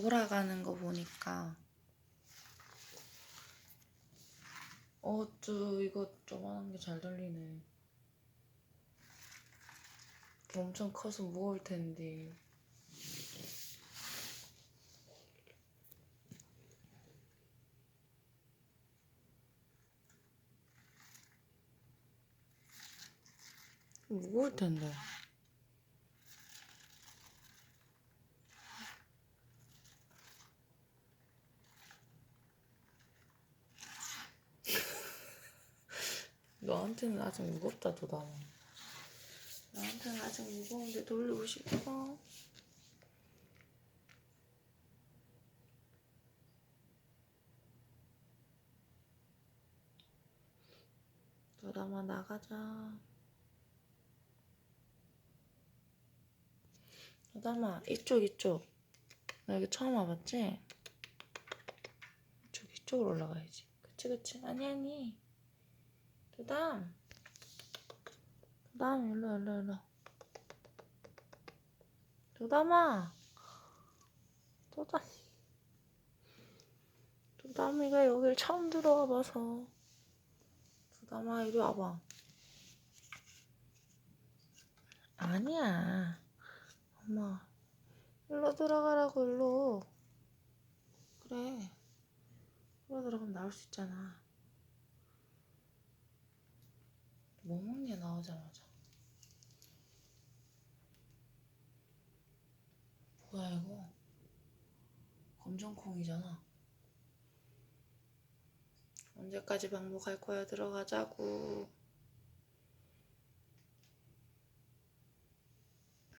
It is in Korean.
돌아가는 거 보니까. 어쭈 이거 조만한 게 잘 들리네. 이게 엄청 커서 무거울 텐데. 무거울 텐데 너한테는 아직 무겁다 도다. 나한테는 아직 무거운데 돌리고 싶어? 도담아 나가자. 도담아 이쪽 이쪽. 나 여기 처음 와봤지? 이쪽 이쪽으로 올라가야지. 그치 그치? 아니 아니 도담 도담 일로 일로 일로. 도담아. 도담 도담이가 여길 처음 들어와 봐서. 도담아 이리 와봐. 아니야. 엄마 일로 들어가라고 일로. 그래. 일로 들어가면 나올 수 있잖아 뭐 먹냐 나오자마자 뭐야 이거? 검정콩이잖아. 언제까지 반복할 거야? 들어가자고